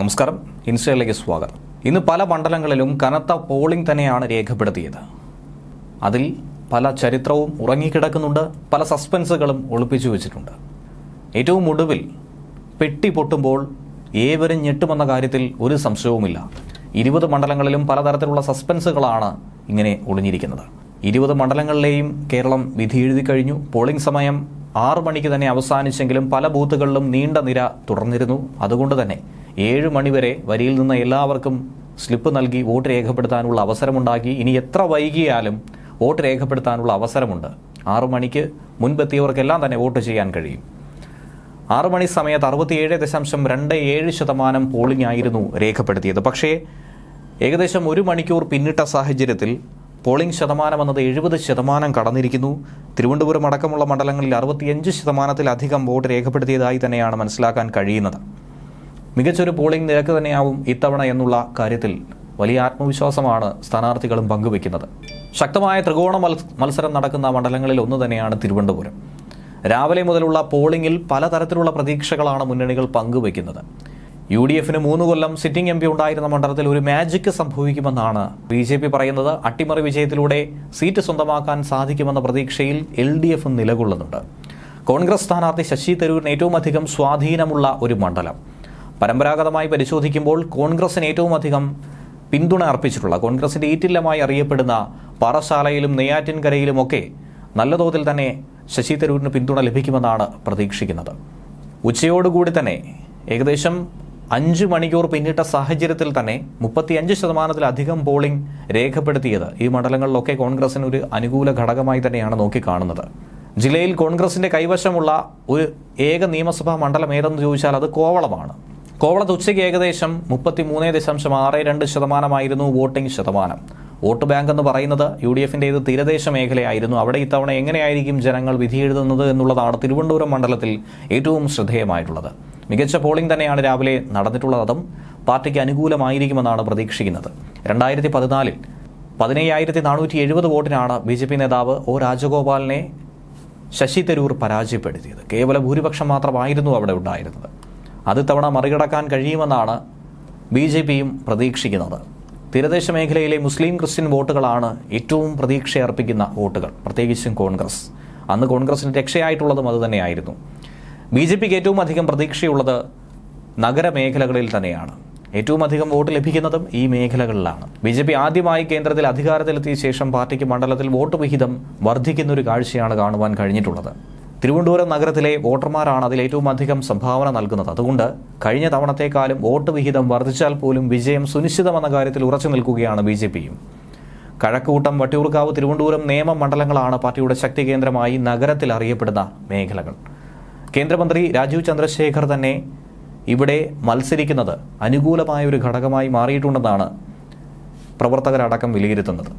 നമസ്കാരം. ഇൻസ്റ്റയിലേക്ക് സ്വാഗതം. ഇന്ന് പല മണ്ഡലങ്ങളിലും കനത്ത പോളിംഗ് തന്നെയാണ് രേഖപ്പെടുത്തിയത്. അതിൽ പല ചരിത്രവും ഉറങ്ങിക്കിടക്കുന്നുണ്ട് പല സസ്പെൻസുകളും ഒളിപ്പിച്ചു വെച്ചിട്ടുണ്ട്. ഏറ്റവും ഒടുവിൽ പെട്ടി പൊട്ടുമ്പോൾ ഏവരും ഞെട്ടുമെന്ന കാര്യത്തിൽ ഒരു സംശയവുമില്ല. ഇരുപത് മണ്ഡലങ്ങളിലും പലതരത്തിലുള്ള സസ്പെൻസുകളാണ് ഇങ്ങനെ ഒളിഞ്ഞിരിക്കുന്നത്. ഇരുപത് മണ്ഡലങ്ങളിലെയും കേരളം വിധി എഴുതി കഴിഞ്ഞു. പോളിംഗ് സമയം ആറു മണിക്ക് തന്നെ അവസാനിച്ചെങ്കിലും പല ബൂത്തുകളിലും നീണ്ട നിര തുടർന്നിരുന്നു. അതുകൊണ്ട് തന്നെ ഏഴ് മണിവരെ വരിയിൽ നിന്ന് എല്ലാവർക്കും സ്ലിപ്പ് നൽകി വോട്ട് രേഖപ്പെടുത്താനുള്ള അവസരമുണ്ടാക്കി. ഇനി എത്ര വൈകിയാലും വോട്ട് രേഖപ്പെടുത്താനുള്ള അവസരമുണ്ട്. ആറു മണിക്ക് മുൻപെത്തിയവർക്കെല്ലാം തന്നെ വോട്ട് ചെയ്യാൻ കഴിയും. ആറു മണി സമയത്ത് അറുപത്തിയേഴ് ദശാംശം രണ്ട് ഏഴ് ശതമാനം പോളിംഗ് ആയിരുന്നു രേഖപ്പെടുത്തിയത്. പക്ഷേ ഏകദേശം ഒരു മണിക്കൂർ പിന്നിട്ട സാഹചര്യത്തിൽ പോളിംഗ് ശതമാനം എന്നത് എഴുപത് ശതമാനം കടന്നിരിക്കുന്നു. തിരുവനന്തപുരം അടക്കമുള്ള മണ്ഡലങ്ങളിൽ അറുപത്തിയഞ്ച് ശതമാനത്തിലധികം വോട്ട് രേഖപ്പെടുത്തിയതായി തന്നെയാണ് മനസ്സിലാക്കാൻ കഴിയുന്നത്. മികച്ചൊരു പോളിംഗ് നിരക്ക് തന്നെയാവും ഇത്തവണ എന്നുള്ള കാര്യത്തിൽ വലിയ ആത്മവിശ്വാസമാണ് സ്ഥാനാർത്ഥികളും പങ്കുവെക്കുന്നത് ശക്തമായ ത്രികോണ മത്സരം നടക്കുന്ന മണ്ഡലങ്ങളിൽ ഒന്ന് തന്നെയാണ് തിരുവനന്തപുരം. രാവിലെ മുതലുള്ള പോളിംഗിൽ പലതരത്തിലുള്ള പ്രതീക്ഷകളാണ് മുന്നണികൾ പങ്കുവെക്കുന്നത് യു ഡി എഫിന് മൂന്ന് കൊല്ലം സിറ്റിംഗ് എം പി ഉണ്ടായിരുന്ന മണ്ഡലത്തിൽ ഒരു മാജിക് സംഭവിക്കുമെന്നാണ് ബി ജെ പി പറയുന്നത്. അട്ടിമറി വിജയത്തിലൂടെ സീറ്റ് സ്വന്തമാക്കാൻ സാധിക്കുമെന്ന പ്രതീക്ഷയിൽ എൽ ഡി എഫ് നിലകൊള്ളുന്നുണ്ട്. കോൺഗ്രസ് സ്ഥാനാർത്ഥി ശശി തരൂരിന് ഏറ്റവും അധികം സ്വാധീനമുള്ള ഒരു മണ്ഡലം. പരമ്പരാഗതമായി പരിശോധിക്കുമ്പോൾ കോൺഗ്രസിന് ഏറ്റവും അധികം പിന്തുണ അർപ്പിച്ചിട്ടുള്ള കോൺഗ്രസിന്റെ ഈറ്റില്ലമായി അറിയപ്പെടുന്ന പാറശാലയിലും നെയ്യാറ്റിൻകരയിലുമൊക്കെ നല്ല തോതിൽ തന്നെ ശശി തരൂരിന് പിന്തുണ ലഭിക്കുമെന്നാണ് പ്രതീക്ഷിക്കുന്നത്. ഉച്ചയോടുകൂടി തന്നെ ഏകദേശം അഞ്ച് മണിക്കൂർ പിന്നിട്ട സാഹചര്യത്തിൽ തന്നെ മുപ്പത്തിയഞ്ച് ശതമാനത്തിലധികം പോളിംഗ് രേഖപ്പെടുത്തിയത് ഈ മണ്ഡലങ്ങളിലൊക്കെ കോൺഗ്രസിന് ഒരു അനുകൂല ഘടകമായി തന്നെയാണ് നോക്കിക്കാണുന്നത്. ജില്ലയിൽ കോൺഗ്രസിന്റെ കൈവശമുള്ള ഒരു ഏക നിയമസഭാ മണ്ഡലം ഏതെന്ന് ചോദിച്ചാൽ അത് കോവളമാണ്. കോവളത്ത് ഉച്ചയ്ക്ക് ഏകദേശം മുപ്പത്തി മൂന്ന് ദശാംശം ആറ് രണ്ട് ശതമാനമായിരുന്നു വോട്ടിംഗ് ശതമാനം. വോട്ട് ബാങ്ക് എന്ന് പറയുന്നത് യു ഡി എഫിന്റേത് തീരദേശ മേഖലയായിരുന്നു. അവിടെ ഇത്തവണ എങ്ങനെയായിരിക്കും ജനങ്ങൾ വിധിയെഴുതുന്നത് എന്നുള്ളതാണ് തിരുവനന്തപുരം മണ്ഡലത്തിൽ ഏറ്റവും ശ്രദ്ധേയമായിട്ടുള്ളത്. മികച്ച പോളിംഗ് തന്നെയാണ് രാവിലെ നടന്നിട്ടുള്ളത്. അതും പാർട്ടിക്ക് അനുകൂലമായിരിക്കുമെന്നാണ് പ്രതീക്ഷിക്കുന്നത്. രണ്ടായിരത്തി പതിനാലിൽ പതിനയ്യായിരത്തി നാനൂറ്റി എഴുപത് വോട്ടിനാണ് ബി ജെ പി നേതാവ് ഒ രാജഗോപാലിനെ ശശി തരൂർ പരാജയപ്പെടുത്തിയത്. കേവല ഭൂരിപക്ഷം മാത്രമായിരുന്നു അവിടെ ഉണ്ടായിരുന്നത്. അത് തവണ മറികടക്കാൻ കഴിയുമെന്നാണ് ബി ജെ പിയും പ്രതീക്ഷിക്കുന്നത്. തീരദേശ മേഖലയിലെ മുസ്ലിം ക്രിസ്ത്യൻ വോട്ടുകളാണ് ഏറ്റവും പ്രതീക്ഷയർപ്പിക്കുന്ന വോട്ടുകൾ പ്രത്യേകിച്ചും കോൺഗ്രസ്. അന്ന് കോൺഗ്രസിന് രക്ഷയായിട്ടുള്ളതും അതുതന്നെയായിരുന്നു ബി ജെ പിക്ക് ഏറ്റവും അധികം പ്രതീക്ഷയുള്ളത് നഗരമേഖലകളിൽ തന്നെയാണ്. ഏറ്റവും അധികം വോട്ട് ലഭിക്കുന്നതും ഈ മേഖലകളിലാണ്. ബി ജെ പി ആദ്യമായി കേന്ദ്രത്തിൽ അധികാരത്തിലെത്തിയ ശേഷം പാർട്ടിക്ക് മണ്ഡലത്തിൽ വോട്ട് വിഹിതം വർദ്ധിക്കുന്നൊരു കാഴ്ചയാണ് കാണുവാൻ കഴിഞ്ഞിട്ടുള്ളത്. തിരുവനന്തപുരം നഗരത്തിലെ വോട്ടർമാരാണ് അതിൽ ഏറ്റവും അധികം സംഭാവന നൽകുന്നത്. അതുകൊണ്ട് കഴിഞ്ഞ തവണത്തേക്കാളും വോട്ട് വിഹിതം വർദ്ധിച്ചാൽ പോലും വിജയം സുനിശ്ചിതമെന്ന കാര്യത്തിൽ ഉറച്ചു നിൽക്കുകയാണ് ബി ജെ പിയും. കഴക്കൂട്ടം വട്ടിയൂർക്കാവ് തിരുവനന്തപുരം നിയമ മണ്ഡലങ്ങളാണ് പാർട്ടിയുടെ ശക്തി കേന്ദ്രമായി നഗരത്തിൽ അറിയപ്പെടുന്ന മേഖലകൾ. കേന്ദ്രമന്ത്രി രാജീവ് ചന്ദ്രശേഖർ തന്നെ ഇവിടെ മത്സരിക്കുന്നത് അനുകൂലമായ ഒരു ഘടകമായി മാറിയിട്ടുണ്ടെന്നാണ് പ്രവർത്തകരടക്കം വിലയിരുത്തുന്നത്.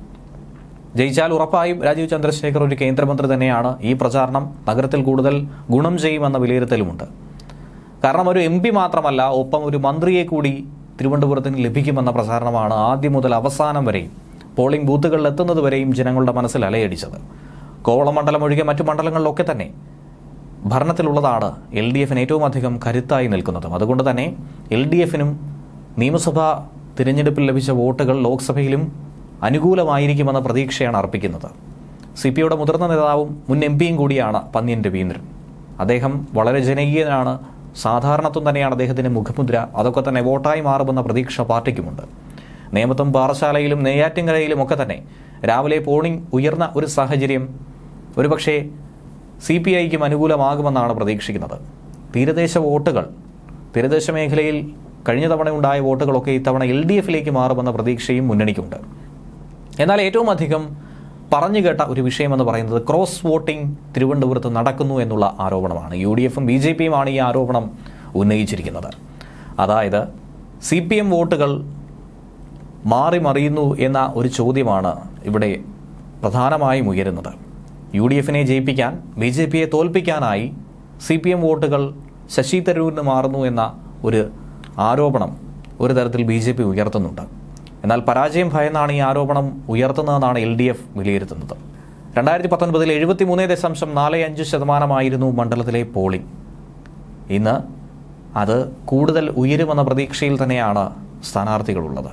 ജയിച്ചാൽ ഉറപ്പായും രാജീവ് ചന്ദ്രശേഖർ ഒരു കേന്ദ്രമന്ത്രി തന്നെയാണ്. ഈ പ്രചാരണം നഗരത്തിൽ കൂടുതൽ ഗുണം ചെയ്യുമെന്ന വിലയിരുത്തലുമുണ്ട്. കാരണം ഒരു എം പി മാത്രമല്ല ഒപ്പം ഒരു മന്ത്രിയെ കൂടി തിരുവനന്തപുരത്തിന് ലഭിക്കുമെന്ന പ്രചാരണമാണ് ആദ്യം മുതൽ അവസാനം വരെയും പോളിംഗ് ബൂത്തുകളിൽ എത്തുന്നത് വരെയും ജനങ്ങളുടെ മനസ്സിൽ അലയടിച്ചത്. കോവളം മണ്ഡലം ഒഴികെ മറ്റു മണ്ഡലങ്ങളിലൊക്കെ തന്നെ ഭരണത്തിലുള്ളതാണ് എൽ ഡി എഫിന് ഏറ്റവും അധികം കരുത്തായി നിൽക്കുന്നതും. അതുകൊണ്ട് തന്നെ എൽ ഡി എഫിനും നിയമസഭാ തിരഞ്ഞെടുപ്പിൽ ലഭിച്ച വോട്ടുകൾ ലോക്സഭയിലും അനുകൂലമായിരിക്കുമെന്ന പ്രതീക്ഷയാണ് അർപ്പിക്കുന്നത്. സി പി ഐയുടെ മുതിർന്ന നേതാവും മുൻ എം പിയും കൂടിയാണ് പന്നിയൻ രവീന്ദ്രൻ. അദ്ദേഹം വളരെ ജനകീയനാണ്. സാധാരണത്വം തന്നെയാണ് അദ്ദേഹത്തിന്റെ മുഖമുദ്ര. അതൊക്കെ തന്നെ വോട്ടായി മാറുമെന്ന പ്രതീക്ഷ പാർട്ടിക്കുമുണ്ട്. നേമത്തും പാറശാലയിലും നെയ്യാറ്റിൻകരയിലും ഒക്കെ തന്നെ രാവിലെ പോളിംഗ് ഉയർന്ന ഒരു സാഹചര്യം. ഒരുപക്ഷെ സി പി ഐക്കും അനുകൂലമാകുമെന്നാണ് പ്രതീക്ഷിക്കുന്നത്. തീരദേശ വോട്ടുകൾ തീരദേശ മേഖലയിൽ കഴിഞ്ഞ തവണ ഉണ്ടായ വോട്ടുകളൊക്കെ ഇത്തവണ എൽ ഡി എഫിലേക്ക് മാറുമെന്ന പ്രതീക്ഷയും മുന്നണിക്കുണ്ട്. എന്നാൽ ഏറ്റവും അധികം പറഞ്ഞു കേട്ട ഒരു വിഷയമെന്ന് പറയുന്നത് ക്രോസ് വോട്ടിംഗ് തിരുവനന്തപുരത്ത് നടക്കുന്നു എന്നുള്ള ആരോപണമാണ്. യു ഡി എഫും ബി ജെ പിയുമാണ് ഈ ആരോപണം ഉന്നയിച്ചിരിക്കുന്നത്. അതായത് സി പി എം വോട്ടുകൾ മാറി മറിയുന്നു എന്ന ഒരു ചോദ്യമാണ് ഇവിടെ പ്രധാനമായും ഉയരുന്നത്. യു ഡി എഫിനെ ജയിപ്പിക്കാൻ ബി ജെ പിയെ തോൽപ്പിക്കാനായി സി പി എം വോട്ടുകൾ ശശി തരൂരിന് മാറുന്നു എന്ന ഒരു ആരോപണം ഒരു തരത്തിൽ ബി ജെ പി ഉയർത്തുന്നുണ്ട്. എന്നാൽ പരാജയം ഭയന്നാണ് ഈ ആരോപണം ഉയർത്തുന്നതെന്നാണ് എൽ ഡി എഫ് വിലയിരുത്തുന്നത്. രണ്ടായിരത്തി പത്തൊൻപതിൽ എഴുപത്തി മൂന്ന് ദശാംശം നാല് അഞ്ച് ശതമാനമായിരുന്നു മണ്ഡലത്തിലെ പോളിംഗ്. ഇന്ന് അത് കൂടുതൽ ഉയരുമെന്ന പ്രതീക്ഷയിൽ തന്നെയാണ് സ്ഥാനാർത്ഥികളുള്ളത്.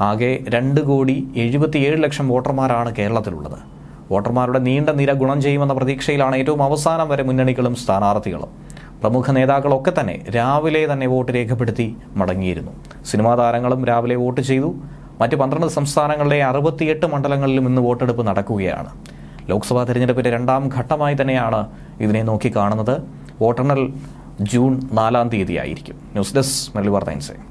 ആകെ രണ്ട് കോടി എഴുപത്തിയേഴ് ലക്ഷം വോട്ടർമാരാണ് കേരളത്തിലുള്ളത്. വോട്ടർമാരുടെ നീണ്ട നിര ഗുണം ചെയ്യുമെന്ന പ്രതീക്ഷയിലാണ് ഏറ്റവും അവസാനം വരെ മുന്നണികളും സ്ഥാനാർത്ഥികളും. പ്രമുഖ നേതാക്കളൊക്കെ തന്നെ രാവിലെ തന്നെ വോട്ട് രേഖപ്പെടുത്തി മടങ്ങിയിരുന്നു. സിനിമാ താരങ്ങളും രാവിലെ വോട്ട് ചെയ്തു. മറ്റ് പന്ത്രണ്ട് സംസ്ഥാനങ്ങളിലെ അറുപത്തിയെട്ട് മണ്ഡലങ്ങളിലും ഇന്ന് വോട്ടെടുപ്പ് നടക്കുകയാണ്. ലോക്സഭാ തെരഞ്ഞെടുപ്പിന്റെ രണ്ടാം ഘട്ടമായി തന്നെയാണ് ഇതിനെ നോക്കി കാണുന്നത്. വോട്ടെണ്ണൽ ജൂൺ നാലാം തീയതി ആയിരിക്കും ന്യൂസ് ഡെസ്ക് മെർലി വാർത്ത ഇൻസൈറ്റ്